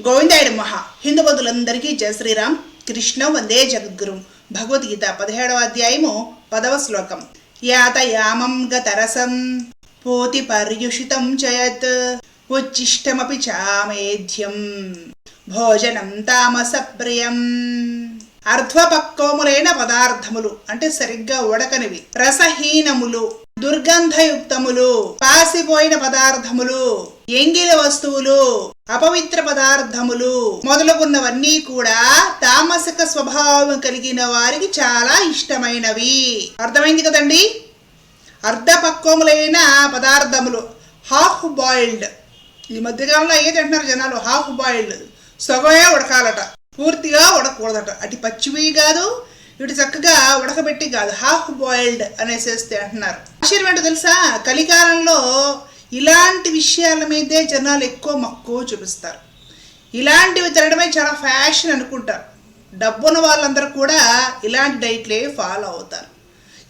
గోవిందాయుడు మహా. హిందూ బంధువులందరికీ జయ శ్రీరామ్. కృష్ణ వందే జగద్గురు. భగవద్గీత పదిహేడవ అధ్యాయము పదవ శ్లోకం. యాతయామం గతరసం. పోతి పర్యుషితం చయత్. ఉచ్చిష్టమపి చామేధ్యం. భోజనం తామస ప్రియం అర్ధ్వపక్వములైన పదార్థములు అంటే సరిగ్గా ఉడకనివి. రసహీనములు దుర్గంధయుక్తములు పాసిపోయిన పదార్థములు. ఎంగిల వస్తువులు అపవిత్ర పదార్థములు మొదలుగున్నవన్నీ కూడా తామసిక స్వభావం కలిగిన వారికి చాలా ఇష్టమైనవి. అర్థమైంది కదండి? అర్ధపక్వములైన పదార్థములు హాఫ్ బాయిల్డ్ ఈ మధ్యకాలంలో అయ్యే తింటున్నారు జనాలు? హాఫ్ బాయిల్డ్ సగమే ఉడకాలట. పూర్తిగా ఉడకూడదట. అటు పచ్చివి కాదు ఇటు చక్కగా ఉడకబెట్టి కాదు. హాఫ్ బాయిల్డ్ అనేసేస్తే అంటున్నారు. ఆశ్చర్యం ఏంటో తెలుసా? కలికాలంలో ఇలాంటి విషయాల మీదే జనాలు ఎక్కువ మక్కువ చూపిస్తారు. ఇలాంటివి తినడమే చాలా ఫ్యాషన్ అనుకుంటారు. డబ్బున్న వాళ్ళందరూ కూడా ఇలాంటి డైట్లే ఫాలో అవుతారు.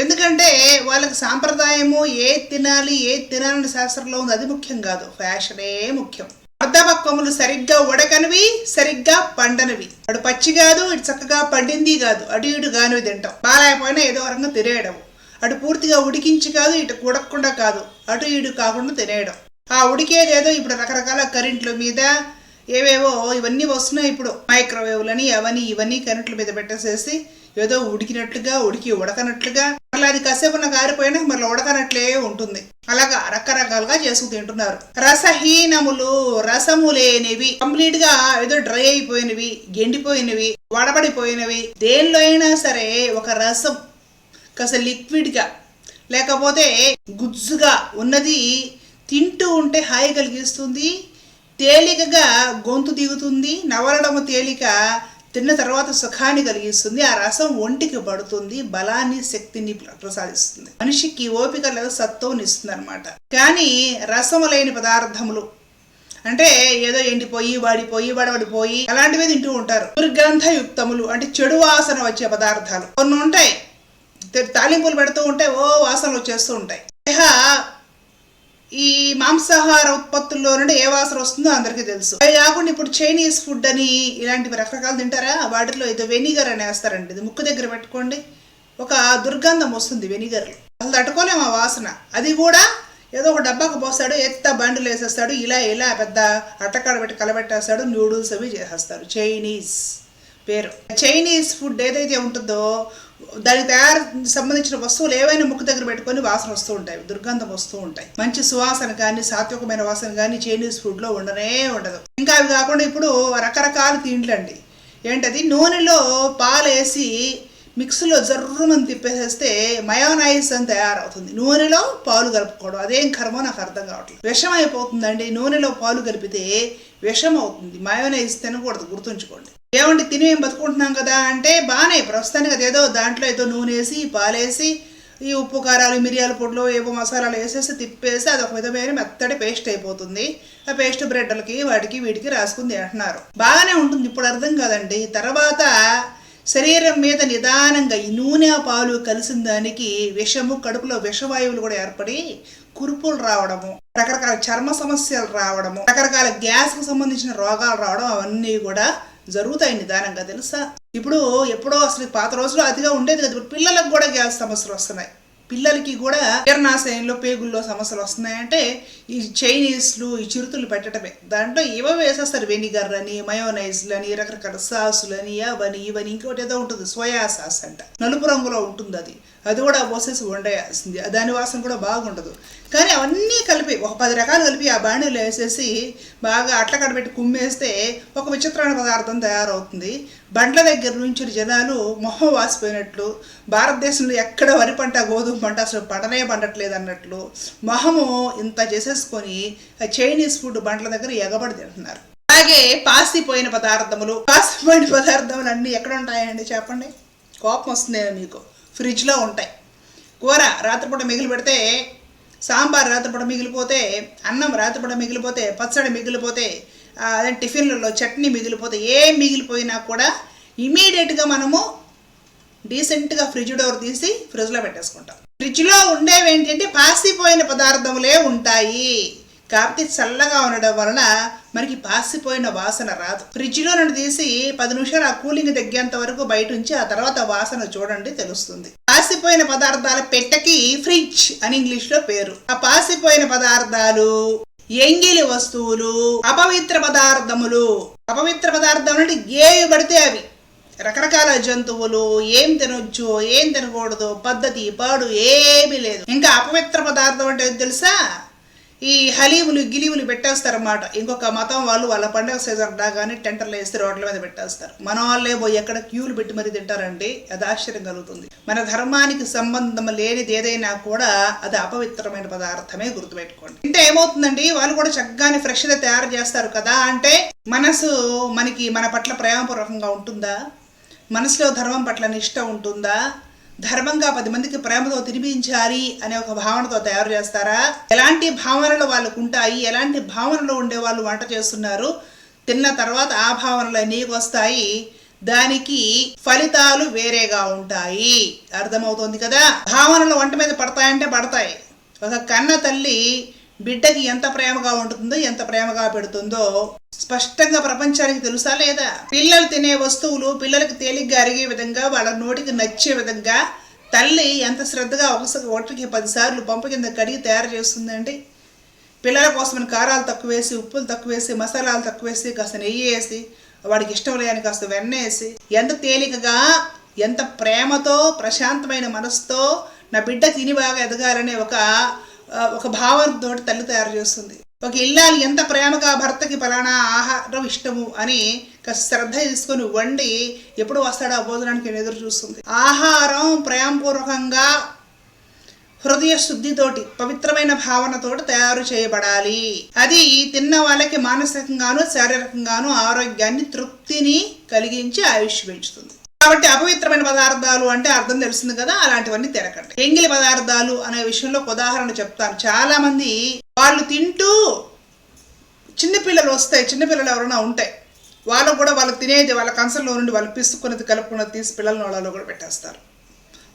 ఎందుకంటే వాళ్ళకి సాంప్రదాయము ఏ తినాలి ఏ తినాలని శాస్త్రంలో ఉంది అది ముఖ్యం కాదు. ఫ్యాషనే ముఖ్యం. అర్ధపక్వములు సరిగ్గా ఉడకనివి సరిగ్గా పండనివి. అటు పచ్చి కాదు ఇటు చక్కగా పండింది కాదు. అటు ఇటు కానివి తింటాం. బాగాలేకపోయినా ఏదో రకంగా తినేయడం అటు పూర్తిగా ఉడికించి కాదు ఇటు ఉడకకుండా కాదు. అటు ఇటు కాకుండా తినేయడం. ఆ ఉడికేదేదో ఇప్పుడు రకరకాల కరెంట్ల మీద ఏవేవో ఇవన్నీ వస్తున్నాయి ఇప్పుడు. మైక్రోవేవ్లని అవని ఇవన్నీ కరెంట్ల మీద పెట్టేసేసి ఏదో ఉడికినట్లుగా ఉడికి ఉడకనట్లుగా మళ్ళీ అది కాసేపు నాకు ఆరిపోయినా మళ్ళీ ఉడకనట్లే ఉంటుంది. అలాగా రకరకాలుగా చేసుకు తింటున్నారు. రసహీనములు రసము లేనివి కంప్లీట్గా ఏదో డ్రై అయిపోయినవి గెండిపోయినవి వడబడిపోయినవి. దేనిలో అయినా సరే ఒక రసం కాస్త లిక్విడ్గా లేకపోతే గుజ్జుగా ఉన్నది తింటూ ఉంటే హాయి కలిగిస్తుంది తేలికగా గొంతు దిగుతుంది నవలడము తేలిక తిన్న తర్వాత సుఖాన్ని కలిగిస్తుంది ఆ రసం ఒంటికి పడుతుంది బలాన్ని శక్తిని ప్రసాదిస్తుంది. మనిషికి ఓపిక లేదా సత్వం ఇస్తుంది అనమాట కానీ రసము లేని పదార్థములు అంటే ఏదో ఎండిపోయి వాడిపోయి వడవడిపోయి అలాంటివి తింటూ ఉంటారు. దుర్గంధయుక్తములు అంటే చెడు వాసన వచ్చే పదార్థాలు. కొన్ని ఉంటాయి తాలింపులు పెడుతూ ఉంటే ఓ వాసనలు వచ్చేస్తూ ఉంటాయి. ఇహ ఈ మాంసాహార ఉత్పత్తుల్లో నుండి ఏ వాసన వస్తుందో అందరికీ తెలుసు. అవి కాకుండా ఇప్పుడు చైనీస్ ఫుడ్ అని ఇలాంటివి రకరకాలు తింటారా? వాటిలో ఏదో వెనిగర్ అని వేస్తారండి. ఇది ముక్కు దగ్గర పెట్టుకోండి. ఒక దుర్గంధం వస్తుంది వెనిగర్ అసలు తట్టుకోలేము ఆ వాసన. అది కూడా ఏదో ఒక డబ్బాకు పోస్తాడు ఎత్త బండ్లు వేసేస్తాడు ఇలా ఇలా పెద్ద అట్టకాడ పెట్టి కలబెట్టేస్తాడు నూడిల్స్ అవి చేసేస్తారు. చైనీస్ పేరు. చైనీస్ ఫుడ్ ఏదైతే ఉంటుందో దానికి తయారు సంబంధించిన వస్తువులు ఏవైనా ముక్కు దగ్గర పెట్టుకొని వాసన వస్తూ ఉంటాయి. దుర్గంధం వస్తూ ఉంటాయి. మంచి సువాసన కానీ సాత్వికమైన వాసన కానీ చైనీస్ ఫుడ్లో ఉండనే ఉండదు. ఇంకా అవి కాకుండా ఇప్పుడు రకరకాల తిండ్లండి ఏంటది? నూనెలో పాలు వేసి మిక్సీలో జర్రుమని తిప్పేసేస్తే మయోనైజ్ అని తయారవుతుంది. నూనెలో పాలు కలుపుకోవడం. అదేం కర్మో నాకు అర్థం కావట్లేదు. విషం అయిపోతుందండి. నూనెలో పాలు కలిపితే విషం అవుతుంది. మయోనైజ్ తినకూడదు. గుర్తుంచుకోండి. ఏమండి తిని మేము బతుకుంటున్నాం కదా అంటే బాగానే ప్రస్తుతానికి అదేదో దాంట్లో ఏదో నూనె వేసి పాలేసి ఈ ఉప్పు కారాలు మిరియాల పొడిలో ఏవో మసాలాలు వేసేసి తిప్పేసి అది ఒక విధమైన మెత్తడి పేస్ట్ అయిపోతుంది. ఆ పేస్ట్ బ్రెడ్లకి వాటికి వీటికి రాసుకుని తింటున్నారు బాగానే ఉంటుంది ఇప్పుడు అర్థం కాదండి. తర్వాత శరీరం మీద నిదానంగా ఈ నూనె పాలు కలిసిన దానికి విషము కడుపులో విషవాయువులు కూడా ఏర్పడి కురుపులు రావడము రకరకాల చర్మ సమస్యలు రావడము రకరకాల గ్యాస్కి సంబంధించిన రోగాలు రావడం అవన్నీ కూడా జరుగుతాయి నిదానంగా తెలుసా? ఇప్పుడు ఎప్పుడో అసలు పాత రోజుల్లో అతిగా ఉండేది కదా. ఇప్పుడు పిల్లలకు కూడా గ్యాస్ సమస్యలు వస్తున్నాయి. పిల్లలకి కూడా జీర్ణాశయంలో పేగుల్లో సమస్యలు వస్తున్నాయంటే ఈ చైనీస్లు ఈ చిరుతులు పెట్టడమే. దాంట్లో ఏవో వేసేస్తారు. వెనిగర్ అని మయోనైజ్లు అని రకరకాల సాసులు అని అవని ఇవని ఇంకోటి ఏదో ఉంటుంది. సోయా సాస్ అంట. నలుపు రంగులో ఉంటుంది అది అది కూడా పోసేసి వండేయాల్సింది దాని వాసన కూడా బాగుండదు. కానీ అవన్నీ కలిపి ఒక పది రకాలు కలిపి ఆ బాణీలో వేసేసి బాగా అట్ల పెట్టి కుమ్మేస్తే ఒక విచిత్రమైన పదార్థం తయారవుతుంది. బండ్ల దగ్గర నుంచి జనాలు మొహం వాసిపోయినట్లు భారతదేశంలో ఎక్కడ వరి పంట గోధుమ పంట అసలు పంటనే పండట్లేదు అన్నట్లు మొహము ఇంత చేసేసుకొని చైనీస్ ఫుడ్ బండ్ల దగ్గర ఎగబడి తింటున్నారు. అలాగే పాసిపోయిన పదార్థములు పాసిపోయిన పదార్థములు అన్నీ ఎక్కడ ఉంటాయండి? చెప్పండి. కోపం వస్తుంది మీకు. ఫ్రిడ్జ్లో ఉంటాయి. కూర రాత్రిపూట మిగిలి పెడితే సాంబార్ రాత్రిపూట మిగిలిపోతే అన్నం రాత్రిపూట మిగిలిపోతే పచ్చడి మిగిలిపోతే అదే టిఫిన్లలో చట్నీ మిగిలిపోతే ఏం మిగిలిపోయినా కూడా ఇమీడియట్గా మనము డీసెంట్గా ఫ్రిడ్జ్ డోర్ తీసి ఫ్రిడ్జ్లో పెట్టేసుకుంటాం. ఫ్రిడ్జ్లో ఉండేవి ఏంటంటే పాసిపోయిన పదార్థములే ఉంటాయి. కాబట్టి చల్లగా ఉండడం వలన మనకి పాసిపోయిన వాసన రాదు. ఫ్రిడ్జ్లో నుండి తీసి పది నిమిషాలు ఆ కూలింగ్ తగ్గేంత వరకు బయట ఉంచి ఆ తర్వాత వాసన చూడండి తెలుస్తుంది. పాసిపోయిన పదార్థాల పెట్టకి ఫ్రిడ్జ్ అని ఇంగ్లీష్లో పేరు. ఆ పాసిపోయిన పదార్థాలు ఎంగిలి వస్తువులు అపవిత్ర పదార్థములు. అపవిత్ర పదార్థం అంటే ఏవి పడితే అవి. రకరకాల జంతువులు ఏం తినొచ్చు ఏం తినకూడదు పద్ధతి పాడు ఏమీ లేదు. ఇంకా అపవిత్ర పదార్థం అంటే తెలుసా? ఈ హలీములు గిలీములు పెట్టేస్తారన్నమాట. ఇంకొక మతం వాళ్ళు వాళ్ళ పండగ సీజన్ రాగానే టెంటర్లు వేస్తే రోడ్ల మీద పెట్టేస్తారు. మన వాళ్ళే పోయి ఎక్కడ క్యూలు పెట్టి మరీ తింటారంటే అది ఆశ్చర్యం కలుగుతుంది. మన ధర్మానికి సంబంధం లేనిది ఏదైనా కూడా అది అపవిత్రమైన పదార్థమే గుర్తుపెట్టుకోండి. అంటే ఏమవుతుందండి? వాళ్ళు కూడా చక్కగానే ఫ్రెష్గా తయారు చేస్తారు కదా అంటే మనసు మనకి మన పట్ల ప్రేమపూర్వకంగా ఉంటుందా? మనసులో ధర్మం పట్ల నిష్ట ఉంటుందా? ధర్మంగా పది మందికి ప్రేమతో తినిపించాలి అనే ఒక భావనతో తయారు చేస్తారా? ఎలాంటి భావనలు వాళ్ళకు ఉంటాయి ఎలాంటి భావనలు ఉండే వాళ్ళు వంట చేస్తున్నారు? తిన్న తర్వాత ఆ భావనలు నీకు వస్తాయి. దానికి ఫలితాలు వేరేగా ఉంటాయి. అర్థమవుతోంది కదా? భావనలు వంట మీద పడతాయంటే పడతాయి. ఒక కన్న తల్లి బిడ్డకి ఎంత ప్రేమగా ఉంటుందో ఎంత ప్రేమగా పెడుతుందో స్పష్టంగా ప్రపంచానికి తెలుసా లేదా? పిల్లలు తినే వస్తువులు పిల్లలకి తేలిగ్గా అరిగే విధంగా వాళ్ళ నోటికి నచ్చే విధంగా తల్లి ఎంత శ్రద్ధగా ఒకసారి ఒకటికి పదిసార్లు పంపు కింద కడిగి తయారు చేస్తుందండి. పిల్లల కోసమని కారాలు తక్కువ వేసి ఉప్పులు తక్కువ వేసి మసాలాలు తక్కువ వేసి కాస్త నెయ్యి వేసి వాడికి ఇష్టం లేని కాస్త వెన్న వేసి ఎంత తేలికగా ఎంత ప్రేమతో ప్రశాంతమైన మనసుతో నా బిడ్డ తిని బాగా ఎదగాలనే ఒక ఒక భావంతో తల్లి తయారు చేస్తుంది. ఒక ఇల్లాలు ఎంత ప్రేమగా భర్తకి పలానా ఆహారం ఇష్టము అని శ్రద్ధ తీసుకొని వండి ఎప్పుడు వస్తాడో ఆ భోజనానికి ఎదురు చూస్తుంది. ఆహారం ప్రేమపూర్వకంగా హృదయ శుద్ధితోటి పవిత్రమైన భావనతోటి తయారు చేయబడాలి. అది తిన్న వాళ్ళకి మానసికంగాను శారీరకంగాను ఆరోగ్యాన్ని తృప్తిని కలిగించి ఆయుష్ పెంచుతుంది. కాబట్టి అపవిత్రమైన పదార్థాలు అంటే అర్థం తెలుస్తుంది కదా అలాంటివన్నీ తినకండి. ఎంగిలి పదార్థాలు అనే విషయంలో ఒక ఉదాహరణ చెప్తాను. చాలా మంది వాళ్ళు తింటూ చిన్నపిల్లలు వస్తాయి చిన్నపిల్లలు ఎవరైనా ఉంటాయి వాళ్ళు కూడా వాళ్ళు తినేది వాళ్ళ కంచంలో నుండి వాళ్ళు పిసుకున్నది కలుపుకున్నది తీసి పిల్లల వాళ్ళలో కూడా పెట్టేస్తారు.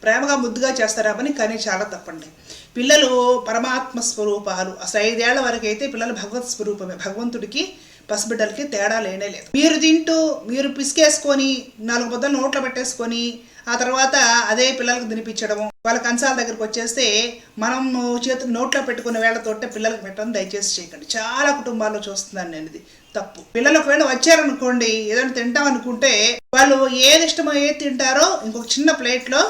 ప్రేమగా ముద్దుగా చేస్తారామని కానీ చాలా తప్పండి. పిల్లలు పరమాత్మ స్వరూపాలు. అసలు ఐదేళ్ళ వరకు అయితే పిల్లలు భగవత్ స్వరూపమే. భగవంతుడికి పసిబిడ్డలకి తేడా లేనే లేదు. మీరు తింటూ మీరు పిసికేసుకొని నాలుగు ముద్దలు నోట్లో పెట్టేసుకొని ఆ తర్వాత అదే పిల్లలకు తినిపించడము వాళ్ళ కంచాల దగ్గరికి వచ్చేస్తే మనం చేతులు నోట్లో పెట్టుకున్న వేళ్ళతోటే పిల్లలకు పెట్టడం దయచేసి చేయకండి. చాలా కుటుంబాల్లో చూస్తున్నాను నేను ఇది తప్పు. పిల్లలు ఒకవేళ వచ్చారనుకోండి ఏదైనా తింటాం అనుకుంటే వాళ్ళు ఏది ఇష్టమో ఏది తింటారో ఇంకొక చిన్న ప్లేట్లో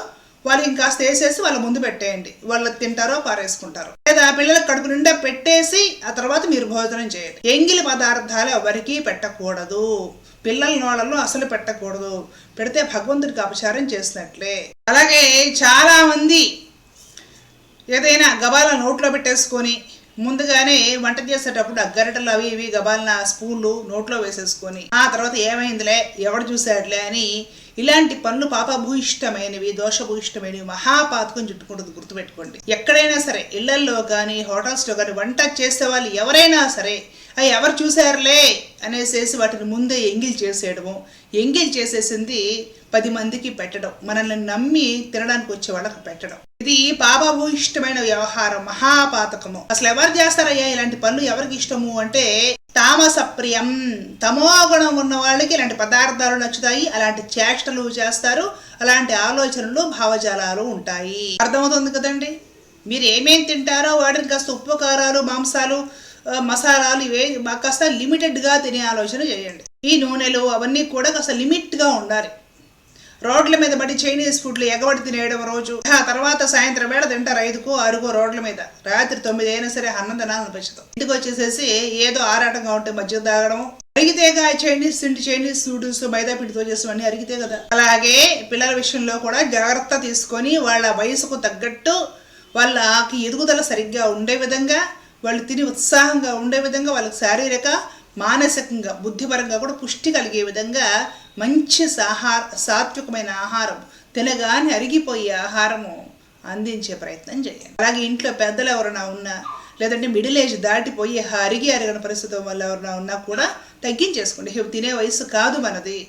వాళ్ళు ఇంకాస్త వేసేసి వాళ్ళ ముందు పెట్టేయండి. వాళ్ళు తింటారో పారేసుకుంటారు. లేదా పిల్లలకు కడుపు నిండా పెట్టేసి ఆ తర్వాత మీరు భోజనం చేయండి. ఎంగిలి పదార్థాలు ఎవరికీ పెట్టకూడదు. పిల్లల నోళ్ళలో అసలు పెట్టకూడదు. పెడితే భగవంతుడికి అపచారం చేసినట్లే. అలాగే చాలా మంది ఏదైనా గబాల నోట్లో పెట్టేసుకొని ముందుగానే వంట చేసేటప్పుడు అగ్గరటలు అవి ఇవి గబాలన స్పూన్లు నోట్లో వేసేసుకొని ఆ తర్వాత ఏమైందిలే? ఎవడు చూసాడులే అని ఇలాంటి పనులు పాపభూయిష్టమైనవి దోషభూయిష్టమైనవి మహాపాతకం చుట్టుకుంటుంది గుర్తుపెట్టుకోండి. ఎక్కడైనా సరే ఇళ్ళల్లో కానీ హోటల్స్లో కానీ వంట చేసే వాళ్ళు ఎవరైనా సరే అవి ఎవరు చూశారులే అనేసేసి వాటిని ముందే ఎంగిల్ చేసేయడము. ఎంగిల్ చేసేసింది పది మందికి పెట్టడం. మనల్ని నమ్మి తినడానికి వచ్చే వాళ్ళకి పెట్టడం. ఇది పాపభూయిష్టమైన వ్యవహారం మహాపాతకము. అసలు ఎవరు చేస్తారయ్యా ఇలాంటి పనులు ఎవరికి ఇష్టము అంటే తామస ప్రియం తమో గుణం ఉన్న వాళ్ళకి ఇలాంటి పదార్థాలు నచ్చుతాయి అలాంటి చేష్టలు చేస్తారు అలాంటి ఆలోచనలు భావజాలాలు ఉంటాయి. అర్థమవుతుంది కదండి? మీరు ఏమేం తింటారో వాటిని కాస్త ఉప్పు కారాలు మాంసాలు మసాలాలు ఇవే కాస్త లిమిటెడ్గా తినే ఆలోచన చేయండి. ఈ నూనెలు అవన్నీ కూడా కాస్త లిమిట్గా ఉండాలి. రోడ్ల మీద పడి చైనీస్ ఫుడ్లు ఎగబడి తినేయడం రోజు. ఆ తర్వాత సాయంత్రం వేళ తింటారు ఐదుకో ఆరుకో రోడ్ల మీద. రాత్రి తొమ్మిది అయినా సరే అన్నం తినాలనిపించదు ఇంటికి వచ్చేసేసి ఏదో ఆరాటంగా ఉంటే మధ్య తాగడం. అరిగితేగా చైనీస్ తిండి చైనీస్ నూడిల్స్ మైదా పిండితో చేసేవన్నీ అరిగితే కదా. అలాగే పిల్లల విషయంలో కూడా జాగ్రత్త తీసుకొని వాళ్ళ వయసుకు తగ్గట్టు వాళ్ళకి ఎదుగుదల సరిగ్గా ఉండే విధంగా వాళ్ళు తిని ఉత్సాహంగా ఉండే విధంగా వాళ్ళకి శారీరక మానసికంగా బుద్ధిపరంగా కూడా పుష్టి కలిగే విధంగా మంచి సాహార సాత్వికమైన ఆహారం తినగానే అరిగిపోయే ఆహారము అందించే ప్రయత్నం చేయండి. అలాగే ఇంట్లో పెద్దలు ఎవరైనా ఉన్నా లేదంటే మిడిల్ ఏజ్ దాటిపోయి అరిగి అరగని పరిస్థితి వల్ల ఎవరైనా ఉన్నా కూడా తగ్గించేసుకోండి. తినే వయసు కాదు మనది.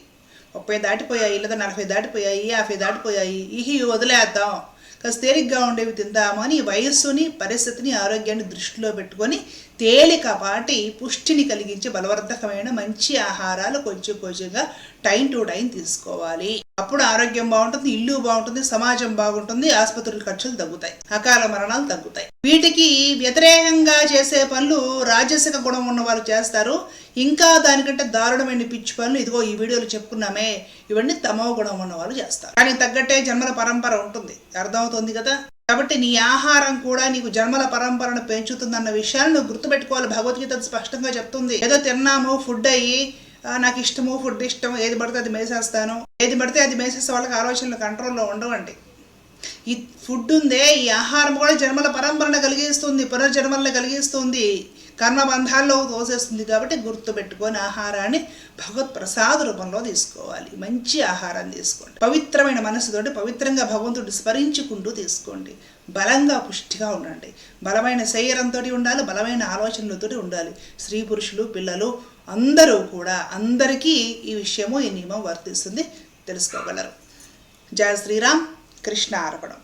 ముప్పై దాటిపోయాయి లేదా నలభై దాటిపోయాయి యాభై దాటిపోయాయి ఇహి వదిలేద్దాం. కాస్త తేలిగ్గా ఉండేవి తిందామని వయస్సుని పరిస్థితిని ఆరోగ్యాన్ని దృష్టిలో పెట్టుకొని తేలికపాటి పుష్టిని కలిగించే బలవర్ధకమైన మంచి ఆహారాలు కొంచెం కొంచెంగా టైం టు టైం తీసుకోవాలి. అప్పుడు ఆరోగ్యం బాగుంటుంది ఇల్లు బాగుంటుంది సమాజం బాగుంటుంది ఆసుపత్రుల ఖర్చులు తగ్గుతాయి అకాల మరణాలు తగ్గుతాయి. వీటికి వ్యతిరేకంగా చేసే పనులు రాజసిక గుణం ఉన్న వాళ్ళు చేస్తారు. ఇంకా దానికంటే దారుణమైన పిచ్చి పనులు ఇదిగో ఈ వీడియోలో చెప్పుకున్నామే ఇవన్నీ తమో గుణం ఉన్న వాళ్ళు చేస్తారు. దానికి తగ్గట్టే జన్మల పరంపర ఉంటుంది. అర్థమవుతుంది కదా? కాబట్టి నీ ఆహారం కూడా నీకు జన్మల పరంపరను పెంచుతుందన్న విషయాన్ని నువ్వు గుర్తుపెట్టుకోవాలి. భగవద్గీత స్పష్టంగా చెప్తుంది. ఏదో తిన్నాము ఫుడ్ అయ్యి నాకు ఇష్టము ఫుడ్ ఇష్టం ఏది పడితే అది మేసేస్తాను ఏది పడితే అది మేసేస్తే వాళ్ళకి ఆలోచనలు కంట్రోల్లో ఉండవండి. ఈ ఫుడ్ ఉందే ఈ ఆహారం కూడా జన్మల పరంపరను కలిగిస్తుంది పునర్జన్మలను కలిగిస్తుంది. కర్మబంధాల్లో తోసేస్తుంది కాబట్టి గుర్తుపెట్టుకొని ఆహారాన్ని భగవత్ ప్రసాద రూపంలో తీసుకోవాలి. మంచి ఆహారం తీసుకోండి. పవిత్రమైన మనసుతోటి పవిత్రంగా భగవంతుడు స్మరించుకుంటూ తీసుకోండి. బలంగా పుష్టిగా ఉండండి. బలమైన శరీరంతో ఉండాలి బలమైన ఆలోచనలతో ఉండాలి. స్త్రీ పురుషులు పిల్లలు అందరూ కూడా అందరికీ ఈ విషయము ఈ నియమం వర్తిస్తుంది. తెలుసుకోగలరు. జయ శ్రీరామ్. కృష్ణ అర్పణం